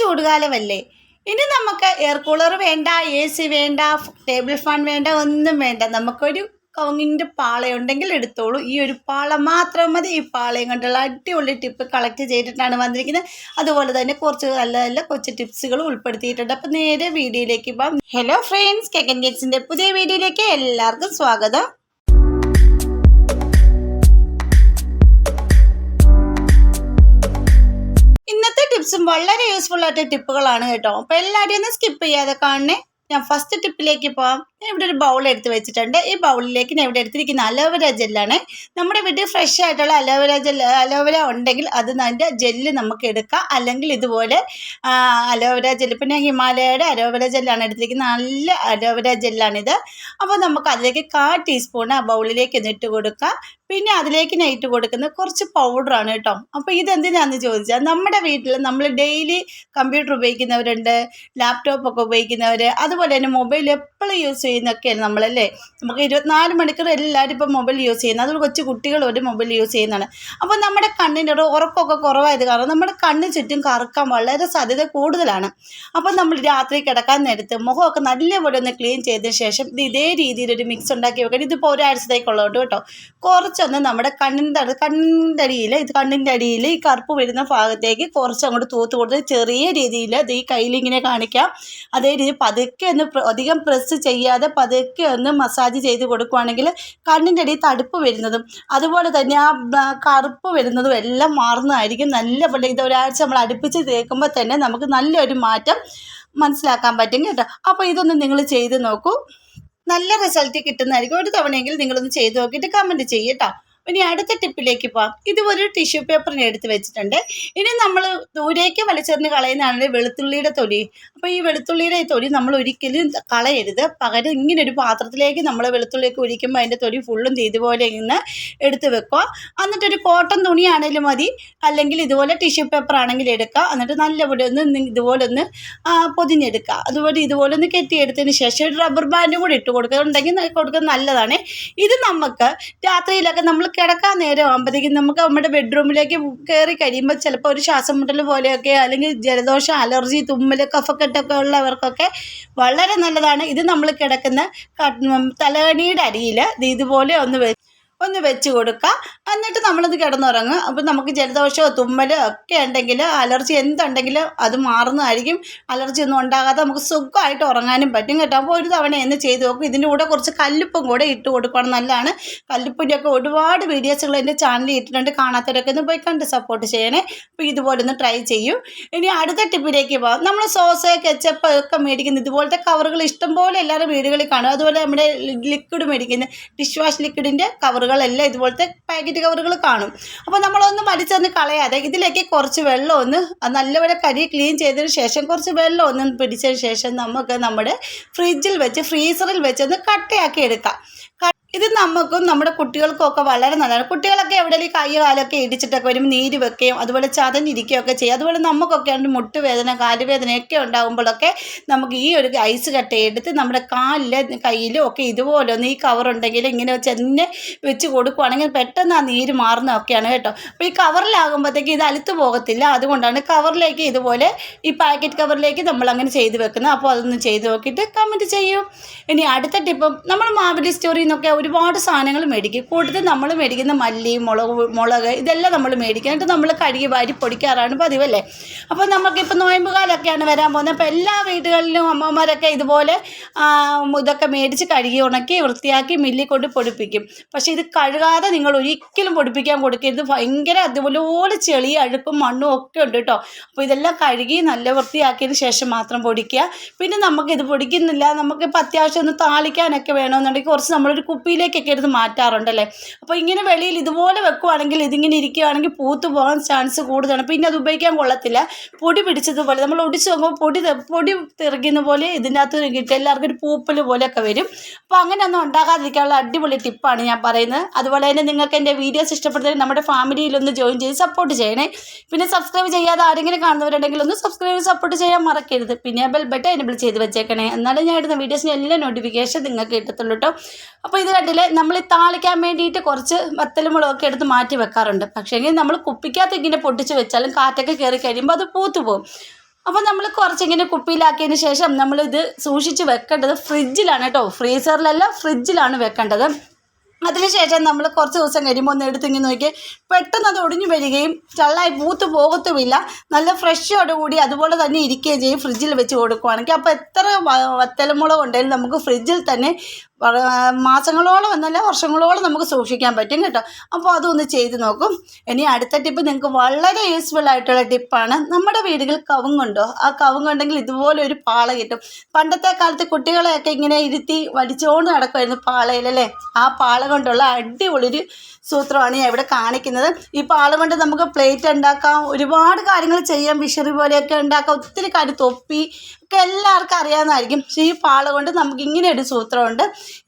ചൂടുകാലമല്ലേ? ഇനി നമുക്ക് air cooler വേണ്ട എ സി വേണ്ട ടേബിൾ ഫാൻ വേണ്ട ഒന്നും വേണ്ട. നമുക്കൊരു കവുങ്ങിന്റെ പാളയുണ്ടെങ്കിൽ എടുത്തോളൂ. ഈ ഒരു പാള മാത്രം മതി. ഈ പാളയും കൊണ്ടുള്ള അടിപൊളി ടിപ്പ് കളക്ട് ചെയ്തിട്ടാണ് വന്നിരിക്കുന്നത്. അതുപോലെ തന്നെ കുറച്ച് നല്ല നല്ല കുറച്ച് ടിപ്സുകൾ ഉൾപ്പെടുത്തിയിട്ടുണ്ട്. അപ്പം നേരെ വീഡിയോയിലേക്ക് പോകാം. ഹലോ ഫ്രണ്ട്സ് കെക്കൻ കേക്സിന്റെ പുതിയ വീഡിയോയിലേക്ക് എല്ലാവർക്കും സ്വാഗതം. ടിപ്സും വളരെ യൂസ്ഫുൾ ആയിട്ട് ടിപ്പുകളാണ് കേട്ടോ. അപ്പോൾ എല്ലാവരും ഒന്ന് സ്കിപ്പ് ചെയ്യാതെ കാണണേ. ഞാൻ ഫസ്റ്റ് ടിപ്പിലേക്ക് പോവാം. ഞാൻ ഇവിടെ ഒരു ബൗൾ എടുത്ത് വെച്ചിട്ടുണ്ട്. ഈ ബൗളിലേക്ക് ഞാൻ ഇവിടെ എടുത്തിരിക്കുന്ന അലോവേര ജെല്ലാണ് നമ്മുടെ വീട്ടിൽ ഫ്രഷ് ആയിട്ടുള്ള അലോവേര ജെല്ല് അലോവേര ഉണ്ടെങ്കിൽ അത് അതിന്റെ ജെല്ല് നമുക്ക് എടുക്കാം. അല്ലെങ്കിൽ ഇതുപോലെ അലോവര ജെല്ല് പിന്നെ ഹിമാലയയുടെ അലോവേര ജെല്ലാണ് എടുത്തിരിക്കുന്നത്. നല്ല അലോവര ജെല്ലാണിത് അപ്പോൾ നമുക്ക് അതിലേക്ക് കാ ടീസ്പൂൺ ആ ബൗളിലേക്ക് ഒന്ന് ഇട്ട് കൊടുക്കാം. പിന്നെ അതിലേക്ക് നൈറ്റ് കൊടുക്കുന്ന കുറച്ച് പൗഡറാണ് കേട്ടോ അപ്പോൾ ഇതെന്തിനാണെന്ന് ചോദിച്ചാൽ നമ്മുടെ വീട്ടിൽ നമ്മൾ ഡെയിലി കമ്പ്യൂട്ടർ ഉപയോഗിക്കുന്നവരുണ്ട് ലാപ്ടോപ്പ് ഒക്കെ ഉപയോഗിക്കുന്നവർ അതുപോലെ തന്നെ മൊബൈൽ എപ്പോഴും യൂസ് ചെയ്യുന്നൊക്കെയാണ് നമ്മളല്ലേ? നമുക്ക് ഇരുപത്തിനാല് മണിക്കൂർ എല്ലാവരും ഇപ്പോൾ മൊബൈൽ യൂസ് ചെയ്യുന്നത്. അതുകൊണ്ട് കൊച്ചു കുട്ടികൾ ഒരു മൊബൈൽ യൂസ് ചെയ്യുന്നതാണ്. അപ്പോൾ നമ്മുടെ കണ്ണിന്റെ ഒരു ഉറക്കമൊക്കെ കുറവായത് കാരണം നമ്മുടെ കണ്ണ് ചുറ്റും കറുക്കാൻ വളരെ സാധ്യത കൂടുതലാണ്. അപ്പോൾ നമ്മൾ രാത്രി കിടക്കാൻ നേരത്ത് മുഖമൊക്കെ നല്ലപോലെ ഒന്ന് ക്ലീൻ ചെയ്തതിന് ശേഷം ഇത് ഇതേ രീതിയിലൊരു മിക്സ് ഉണ്ടാക്കി വെക്കണം. ഇതിപ്പോൾ ഒരാഴ്ചത്തേക്കുള്ളതുകൊണ്ട് കേട്ടോ. കുറച്ചൊന്ന് നമ്മുടെ കണ്ണിന്റെ അടി കണ്ണിന്റെ അടിയിൽ ഇത് കണ്ണിന്റെ അടിയിൽ ഈ കറുപ്പ് വരുന്ന ഭാഗത്തേക്ക് കുറച്ച് അങ്ങോട്ട് തൂത്ത് കൊടുത്ത് ചെറിയ രീതിയിൽ അത് ഈ കയ്യിലിങ്ങനെ കാണിക്കാം. അതേ രീതി പതുക്കെ ഒന്ന് അധികം പ്രസ് ചെയ്യാതെ പതുക്കെ ഒന്ന് മസാജ് ചെയ്ത് കൊടുക്കുവാണെങ്കിൽ കണ്ണിന്റെ അടിയിൽ തടുപ്പ് വരുന്നതും അതുപോലെ തന്നെ ആ കറുപ്പ് വരുന്നതും എല്ലാം മാറുന്നതായിരിക്കും. നല്ല പോലെ ഇത് ഒരാഴ്ച നമ്മൾ അടുപ്പിച്ച് തേക്കുമ്പോൾ തന്നെ നമുക്ക് നല്ലൊരു മാറ്റം മനസ്സിലാക്കാൻ പറ്റും കേട്ടോ. അപ്പോൾ ഇതൊന്ന് നിങ്ങൾ ചെയ്ത് നോക്കൂ. നല്ല റിസൾട്ട് കിട്ടുന്നതായിരിക്കും. ഒരു തവണയെങ്കിലും നിങ്ങളൊന്ന് ചെയ്ത് നോക്കിയിട്ട് കമന്റ് ചെയ്യട്ടോ ഇനി അടുത്ത ടിപ്പിലേക്ക് പോവാം. ഇതുപോലെ ടിഷ്യൂ പേപ്പർ ഞാൻ എടുത്ത് വെച്ചിട്ടുണ്ട്. ഇനി നമ്മൾ ദൂരേക്ക് വലിച്ചെറിഞ്ഞ് കളയുന്നതാണെങ്കിൽ വെളുത്തുള്ളിയുടെ തൊലി. അപ്പോൾ ഈ വെളുത്തുള്ളിയുടെ ഈ തൊലി നമ്മൾ ഒരിക്കലും കളയരുത്. പകരം ഇങ്ങനെ ഒരു പാത്രത്തിലേക്ക് നമ്മൾ വെളുത്തുള്ളിയൊക്കെ ഒഴിക്കുമ്പോൾ അതിന്റെ തൊലി ഫുള്ളും ഇതുപോലെ ഇങ്ങനെ എടുത്ത് വെക്കുക. എന്നിട്ടൊരു കോട്ടൺ തുണിയാണെങ്കിലും മതി. അല്ലെങ്കിൽ ഇതുപോലെ ടിഷ്യൂ പേപ്പർ ആണെങ്കിൽ എടുക്കുക. എന്നിട്ട് നല്ലപോലെ ഒന്ന് ഇതുപോലെ ഒന്ന് പൊതിഞ്ഞെടുക്കുക. അതുപോലെ ഇതുപോലെ ഒന്ന് കെട്ടിയെടുത്തതിന് ശേഷം ഒരു റബ്ബർ ബാൻഡും കൂടി ഇട്ട് കൊടുക്കുക. ഉണ്ടെങ്കിൽ കൊടുക്കുന്നത് നല്ലതാണ്. ഇത് നമുക്ക് രാത്രിയിലൊക്കെ നമ്മൾ കിടക്കാൻ നേരം. ആകുമ്പോഴത്തേക്കും നമുക്ക് നമ്മുടെ ബെഡ്റൂമിലേക്ക് കയറി കഴിയുമ്പോൾ ചിലപ്പോൾ ഒരു ശ്വാസം മുട്ടൽ പോലെയൊക്കെ അല്ലെങ്കിൽ ജലദോഷം അലർജി തുമ്മൽ കഫക്കെട്ടൊക്കെ ഉള്ളവർക്കൊക്കെ വളരെ നല്ലതാണ്. ഇത് നമ്മൾ കിടക്കുന്ന തലകണിയുടെ അടിയിൽ ഇതുപോലെ ഒന്ന് ഒന്ന് വെച്ച് കൊടുക്കുക എന്നിട്ട് നമ്മളത് കിടന്നുറങ്ങുക അപ്പം നമുക്ക് ജലദോഷമോ തുമ്മലോ ഒക്കെ ഉണ്ടെങ്കിൽ അലർജി എന്തുണ്ടെങ്കിലും അത് മാറുന്നതായിരിക്കും. അലർജി ഒന്നും ഉണ്ടാകാതെ നമുക്ക് സുഖമായിട്ട് ഉറങ്ങാനും പറ്റും കേട്ടോ. അപ്പോൾ ഒരു തവണ എന്ന് ചെയ്ത് നോക്കും. ഇതിന്റെ കൂടെ കുറച്ച് കല്ലുപ്പും കൂടെ ഇട്ട് കൊടുക്കണം. നല്ലതാണ്. കല്ലുപ്പിന്റെ ഒക്കെ ഒരുപാട് വീഡിയോസുകൾ എന്റെ ചാനലിൽ ഇട്ടിട്ടുണ്ട്. കാണാത്തവരൊക്കെ ഒന്ന് പോയി കണ്ട് സപ്പോർട്ട് ചെയ്യണേ. അപ്പോൾ ഇതുപോലെ ഒന്ന് ട്രൈ ചെയ്യും. ഇനി അടുത്ത ടിപ്പിലേക്ക് പോകാം നമ്മൾ സോസ് കെച്ചപ്പ് ഒക്കെ മേടിക്കുന്ന ഇതുപോലത്തെ കവറുകൾ ഇഷ്ടംപോലെ എല്ലാവരും വീടുകളിൽ കാണും. അതുപോലെ നമ്മുടെ ലിക്വിഡ് മേടിക്കുന്ന ഡിഷ് വാഷ് ലിക്വിഡിന്റെ കവറുകളെല്ലാം ഇതുപോലത്തെ പാക്കറ്റ് കവറുകൾ കാണും. അപ്പോൾ നമ്മളൊന്ന് വലിച്ചൊന്ന് കളയാതെ ഇതിലേക്ക് കുറച്ച് വെള്ളം ഒന്ന് നല്ലപോലെ കരി ക്ലീൻ ചെയ്തതിന് ശേഷം കുറച്ച് വെള്ളം ഒന്ന് പിടിച്ചതിന് ശേഷം നമുക്ക് നമ്മുടെ ഫ്രിഡ്ജിൽ വെച്ച് ഫ്രീസറിൽ വെച്ചൊന്ന് കട്ടയാക്കി എടുക്കാം. ഇത് നമുക്കും നമ്മുടെ കുട്ടികൾക്കും ഒക്കെ വളരെ നല്ലതാണ്. കുട്ടികളൊക്കെ എവിടെയെങ്കിലും കൈ കാലൊക്കെ ഇടിച്ചിട്ടൊക്കെ വരുമ്പോൾ നീര് വെക്കുകയും അതുപോലെ ചതഞ്ഞിരിക്കുകയൊക്കെ ചെയ്യും. അതുപോലെ നമുക്കൊക്കെ ഉണ്ട് മുട്ടുവേദന കാലുവേദനയൊക്കെ ഉണ്ടാകുമ്പോഴൊക്കെ നമുക്ക് ഈ ഒരു ഐസ് കട്ട എടുത്ത് നമ്മുടെ കാലിലെ കയ്യിലും ഒക്കെ ഇതുപോലെ ഒന്ന് ഈ കവറുണ്ടെങ്കിൽ ഇങ്ങനെ ചെന്നെ വെച്ച് കൊടുക്കുവാണെങ്കിൽ പെട്ടെന്ന് ആ നീര് മാറുന്നതൊക്കെയാണ് കേട്ടോ. അപ്പോൾ ഈ കവറിലാകുമ്പോഴത്തേക്ക് ഇത് അലുത്ത് പോകത്തില്ല. അതുകൊണ്ടാണ് കവറിലേക്ക് ഇതുപോലെ ഈ പാക്കറ്റ് കവറിലേക്ക് നമ്മൾ അങ്ങനെ ചെയ്ത് വെക്കുന്നത്. അപ്പോൾ അതൊന്ന് ചെയ്ത് നോക്കിയിട്ട് കമന്റ് ചെയ്യൂ. ഇനി അടുത്ത ടിപ്പം നമ്മൾ മാവിലി സ്റ്റോറിൽ നിന്നൊക്കെ ഒരുപാട് സാധനങ്ങൾ മേടിക്കും. കൂടുതൽ നമ്മൾ മേടിക്കുന്ന മല്ലി മുളക് മുളക് ഇതെല്ലാം നമ്മൾ മേടിക്കും. എന്നിട്ട് നമ്മൾ കഴുകി വാരി പൊടിക്കാറാണ് പതിവല്ലേ? അപ്പോൾ നമുക്കിപ്പോൾ നോയമ്പ് കാലമൊക്കെയാണ് വരാൻ പോകുന്നത്. അപ്പോൾ എല്ലാ വീടുകളിലും അമ്മമാരൊക്കെ ഇതുപോലെ ഇതൊക്കെ മേടിച്ച് കഴുകി ഉണക്കി വൃത്തിയാക്കി മില്ലിൽ കൊണ്ട് പൊടിപ്പിക്കും. പക്ഷേ ഇത് കഴുകാതെ നിങ്ങൾ ഒരിക്കലും പൊടിപ്പിക്കാൻ കൊടുക്കരുത്. ഭയങ്കര അതുപോലെ ചെളി അഴുക്കും മണ്ണും ഒക്കെ ഉണ്ട് കേട്ടോ. അപ്പോൾ ഇതെല്ലാം കഴുകി നല്ല വൃത്തിയാക്കിയതിന് ശേഷം മാത്രം പൊടിക്കുക. പിന്നെ നമുക്കിത് പൊടിക്കുന്നില്ല. നമുക്കിപ്പോൾ അത്യാവശ്യം ഒന്ന് താളിക്കാനൊക്കെ വേണമെന്നുണ്ടെങ്കിൽ കുറച്ച് നമ്മളൊരു കുപ്പിയിലേക്കൊക്കെ എടുത്ത് മാറ്റാറുണ്ടല്ലേ? അപ്പോൾ ഇങ്ങനെ വെളിയിൽ ഇതുപോലെ വെക്കുവാണെങ്കിൽ ഇതിങ്ങനെ ഇരിക്കുകയാണെങ്കിൽ പൂത്ത് പോകാൻ ചാൻസ് കൂടുതലാണ്. പിന്നെ അത് ഉപയോഗിക്കാൻ കൊള്ളത്തില്ല. പൊടി പിടിച്ചതുപോലെ നമ്മൾ ഒടിച്ച് നോക്കുമ്പോൾ പൊടി പൊടി തെറിക്കുന്ന പോലെ ഇതിനകത്ത് കിട്ടും. എല്ലാവർക്കും ഒരു പൂപ്പൽ പോലെയൊക്കെ വരും. അപ്പോൾ അങ്ങനെയൊന്നും ഉണ്ടാകാതിരിക്കാനുള്ള അടിപൊളി ടിപ്പാണ് ഞാൻ പറയുന്നത്. അതുപോലെ തന്നെ നിങ്ങൾക്ക് എന്റെ വീഡിയോസ് ഇഷ്ടപ്പെടുന്നതിന് നമ്മുടെ ഫാമിലിയിൽ ഒന്ന് ജോയിൻ ചെയ്ത് സപ്പോർട്ട് ചെയ്യണേ. പിന്നെ സബ്സ്ക്രൈബ് ചെയ്യാതെ ആരെങ്കിലും കാണുന്നവരുണ്ടെങ്കിൽ ഒന്ന് സബ്സ്ക്രൈബ് സപ്പോർട്ട് ചെയ്യാൻ മറക്കരുത്. പിന്നെ ബെൽ ബട്ടൺ എനബിൾ ചെയ്ത് വെച്ചേക്കണേ. എന്നാലും ഞാൻ ഇടുന്ന വീഡിയോസിന് എല്ലാ നോട്ടിഫിക്കേഷൻ നിങ്ങൾക്ക് കിട്ടത്തുള്ളൂ കേട്ടോ അപ്പോൾ ഇത് കണ്ടില്ലേ നമ്മൾ താളിക്കാൻ വേണ്ടിയിട്ട് കുറച്ച് വത്തലുമുളകൊക്കെ എടുത്ത് മാറ്റി വെക്കാറുണ്ട്. പക്ഷേ പക്ഷേങ്കിൽ നമ്മൾ കുപ്പിക്കകത്ത് ഇങ്ങനെ പൊട്ടിച്ച് വെച്ചാലും കാറ്റൊക്കെ കയറി കഴിയുമ്പോൾ അത് പൂത്തു പോകും അപ്പോൾ നമ്മൾ കുറച്ചിങ്ങനെ കുപ്പിയിലാക്കിയതിന് ശേഷം നമ്മളിത് സൂക്ഷിച്ച് വെക്കേണ്ടത് ഫ്രിഡ്ജിലാണ് കേട്ടോ. ഫ്രീസറിലല്ല ഫ്രിഡ്ജിലാണ് വെക്കേണ്ടത്. അതിനുശേഷം നമ്മൾ കുറച്ച് ദിവസം കഴിയുമ്പോൾ ഒന്ന് എടുത്തിങ്ങനെ നോക്കി. പെട്ടെന്ന് അത് ഒടിഞ്ഞു വരികയും ചള്ളായി പൂത്ത് പോകത്തുമില്ല. നല്ല ഫ്രഷോടുകൂടി അതുപോലെ തന്നെ ഇരിക്കുകയും ചെയ്യും ഫ്രിഡ്ജിൽ വെച്ച് കൊടുക്കുവാണെങ്കിൽ. അപ്പോൾ എത്ര വത്തലമുളക് ഉണ്ടെങ്കിലും നമുക്ക് ഫ്രിഡ്ജിൽ തന്നെ മാസങ്ങളോളം എന്നല്ല വർഷങ്ങളോളം നമുക്ക് സൂക്ഷിക്കാൻ പറ്റും കേട്ടോ. അപ്പോൾ അതൊന്ന് ചെയ്ത് നോക്കും. ഇനി അടുത്ത ടിപ്പ് നിങ്ങൾക്ക് വളരെ യൂസ്ഫുൾ ആയിട്ടുള്ള ടിപ്പാണ് നമ്മുടെ വീടുകളിൽ കവുങ്ങുണ്ടോ? ആ കവുങ്ങുണ്ടെങ്കിൽ ഇതുപോലെ ഒരു പാള കിട്ടും. പണ്ടത്തെ കാലത്ത് കുട്ടികളെയൊക്കെ ഇങ്ങനെ ഇരുത്തി വലിച്ചുകൊണ്ട് നടക്കുമായിരുന്നു പാളയിലല്ലേ ആ പാള കൊണ്ടുള്ള അടിപൊളിയൊരു സൂത്രമാണ് ഞാൻ ഇവിടെ കാണിക്കുന്നത്. ഈ പാള കൊണ്ട് നമുക്ക് പ്ലേറ്റ് ഉണ്ടാക്കാം ഒരുപാട് കാര്യങ്ങൾ ചെയ്യാം. വിഷറി പോലെയൊക്കെ ഉണ്ടാക്കാം. ഒത്തിരി കാര്യം തൊപ്പി ഒക്കെ എല്ലാവർക്കും അറിയാവുന്നതായിരിക്കും. പക്ഷേ ഈ പാള കൊണ്ട് നമുക്ക് ഇങ്ങനെ ഒരു സൂത്രമുണ്ട്.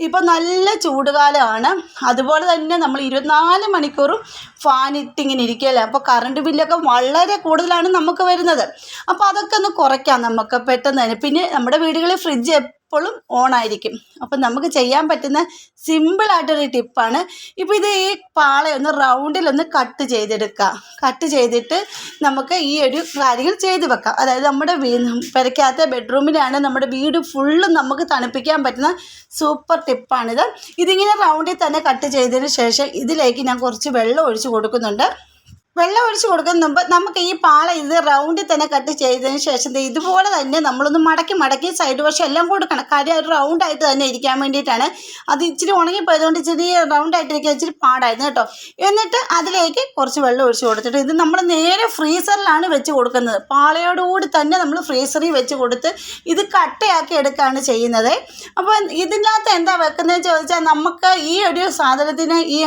ഇപ്പോൾ നല്ല ചൂടുകാലമാണ്. അതുപോലെ തന്നെ നമ്മൾ ഇരുപത്തിനാല് മണിക്കൂറും ഫാൻ ഇട്ടിങ്ങനെ ഇരിക്കുകയല്ലേ? അപ്പോൾ കറണ്ട് ബില്ലൊക്കെ വളരെ കൂടുതലാണ് നമുക്ക് വരുന്നത്. അപ്പോൾ അതൊക്കെ ഒന്ന് കുറയ്ക്കാം നമുക്ക് പെട്ടെന്ന് തന്നെ. പിന്നെ നമ്മുടെ വീടുകളിൽ ഫ്രിഡ്ജ് എപ്പോഴും ഓൺ ആയിരിക്കും അപ്പം നമുക്ക് ചെയ്യാൻ പറ്റുന്ന സിമ്പിളായിട്ടൊരു ടിപ്പാണ് ഇപ്പോൾ ഇത് ഈ പാളയൊന്ന് റൗണ്ടിലൊന്ന് കട്ട് ചെയ്തെടുക്കുക. കട്ട് ചെയ്തിട്ട് നമുക്ക് ഈ ഒരു കാര്യങ്ങൾ ചെയ്ത് വെക്കാം. അതായത് നമ്മുടെ വീ പെരയ്ക്കകത്തെ ബെഡ്റൂമിലാണ് നമ്മുടെ വീട് ഫുള്ള് നമുക്ക് തണുപ്പിക്കാൻ പറ്റുന്ന സൂപ്പർ ടിപ്പാണിത് ഇതിങ്ങനെ റൗണ്ടിൽ തന്നെ കട്ട് ചെയ്തതിന് ശേഷം ഇതിലേക്ക് ഞാൻ കുറച്ച് വെള്ളം ഒഴിച്ച് കൊടുക്കുന്നുണ്ട്. വെള്ളം ഒഴിച്ച് കൊടുക്കുന്ന മുമ്പ് നമുക്ക് ഈ പാള ഇത് റൗണ്ടിൽ തന്നെ കട്ട് ചെയ്തതിന് ശേഷം ഇതുപോലെ തന്നെ നമ്മളൊന്ന് മടക്കി മടക്കി സൈഡ് വശം എല്ലാം കൊടുക്കണം. കാര്യം അത് റൗണ്ടായിട്ട് തന്നെ ഇരിക്കാൻ വേണ്ടിയിട്ടാണ്. അത് ഇച്ചിരി ഉണങ്ങിപ്പോയതുകൊണ്ട് ഇച്ചിരി റൗണ്ടായിട്ട് ഇരിക്കാൻ ഇച്ചിരി പാടായിരുന്നു കേട്ടോ. എന്നിട്ട് അതിലേക്ക് കുറച്ച് വെള്ളം ഒഴിച്ച് കൊടുത്തിട്ട് ഇത് നമ്മൾ നേരെ ഫ്രീസറിലാണ് വെച്ച് കൊടുക്കുന്നത്. പാളയോടുകൂടി തന്നെ നമ്മൾ ഫ്രീസറിൽ വെച്ച് കൊടുത്ത് ഇത് കട്ടയാക്കി എടുക്കുകയാണ് ചെയ്യുന്നത്. അപ്പോൾ ഇതിനകത്ത് എന്താ വെക്കുന്നതെന്ന് ചോദിച്ചാൽ നമുക്ക് ഈ ഒരു സാധനത്തിന് ഈ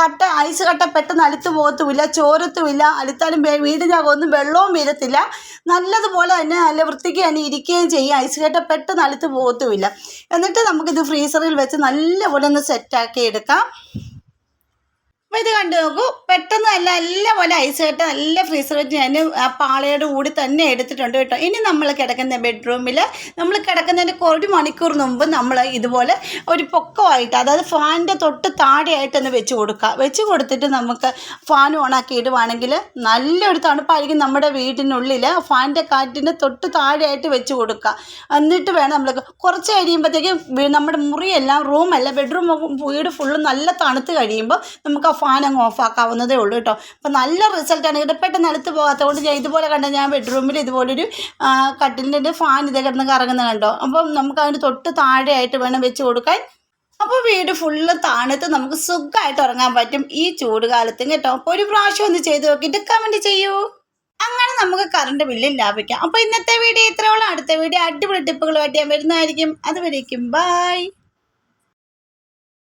കട്ട ഐസ് കട്ട പെട്ടെന്ന് അലുത്ത് പോകത്തുമില്ല. ചോരത്തുമില്ല അലുത്താലും വേ- വീടിനകമൊന്നും വെള്ളവും വീഴത്തില്ല. നല്ലതുപോലെ തന്നെ നല്ല വൃത്തിക്ക് തന്നെ ഇരിക്കുകയും ചെയ്യും. ഐസ് കട്ട പെട്ടെന്ന് അലുത്ത് പോകത്തുമില്ല. എന്നിട്ട് നമുക്കിത് ഫ്രീസറിൽ വെച്ച് നല്ലപോലെ ഒന്ന് സെറ്റാക്കി എടുക്കാം. അപ്പോൾ ഇത് കണ്ടു നോക്കൂ. പെട്ടെന്ന് നല്ല നല്ല പോലെ ഐസ് കെട്ട് നല്ല ഫ്രീസർ വെച്ച് ഞാൻ ആ പാളയുടെ കൂടി തന്നെ എടുത്തിട്ടുണ്ട് കേട്ടോ. ഇനി നമ്മൾ കിടക്കുന്ന ബെഡ്റൂമിൽ നമ്മൾ കിടക്കുന്നതിന്റെ ഒരു മണിക്കൂർ മുമ്പ് നമ്മൾ ഇതുപോലെ ഒരു പൊക്കമായിട്ട് അതായത് ഫാനിന്റെ തൊട്ട് താഴെയായിട്ടൊന്ന് വെച്ച് കൊടുക്കുക. വെച്ച് കൊടുത്തിട്ട് നമുക്ക് ഫാൻ ഓണാക്കി ഇടുവാണെങ്കിൽ നല്ലൊരു തണുപ്പായിരിക്കും നമ്മുടെ വീടിനുള്ളിൽ ഫാനിന്റെ കാറ്റിന്റെ തൊട്ട് താഴെയായിട്ട് വെച്ച് കൊടുക്കുക. എന്നിട്ട് വേണം നമ്മൾ കുറച്ച് കഴിയുമ്പോഴത്തേക്കും നമ്മുടെ മുറിയെല്ലാം റൂമല്ല ബെഡ്റൂം വീട് ഫുള്ള് നല്ല തണുത്ത് കഴിയുമ്പോൾ നമുക്ക് ആ ഫാൻ അങ്ങ് ഓഫ് ആക്കാവുന്നതേ ഉള്ളൂ കേട്ടോ. അപ്പോൾ നല്ല റിസൾട്ടാണ് ഇവിടെ പെട്ടെന്ന് അടുത്ത് പോകാത്തത് കൊണ്ട് ഞാൻ ഇതുപോലെ കണ്ട ഞാൻ ബെഡ്റൂമിൽ ഇതുപോലൊരു കട്ടിലിന്റെ ഫാൻ ഇതേ കിടന്ന് കറങ്ങുന്നത് കണ്ടോ. അപ്പം നമുക്ക് അതിന് തൊട്ട് താഴെയായിട്ട് വേണം വെച്ച് കൊടുക്കാൻ. അപ്പോൾ വീട് ഫുള്ള് താണത്ത് നമുക്ക് സുഖമായിട്ട് ഉറങ്ങാൻ പറ്റും ഈ ചൂട് കാലത്തും കേട്ടോ. അപ്പോൾ ഒരു പ്രാവശ്യം ഒന്ന് ചെയ്ത് നോക്കിയിട്ട് കമന്റ് ചെയ്യൂ. അങ്ങനെ നമുക്ക് കറണ്ട് ബില്ലിൽ ലാഭിക്കാം. അപ്പോൾ ഇന്നത്തെ വീഡിയോ ഇത്രയോളം അടുത്ത വീഡിയോ അടിപൊളി ടിപ്പുകൾ ഞാൻ വരുന്നതായിരിക്കും. അതുവരേക്കും ബൈ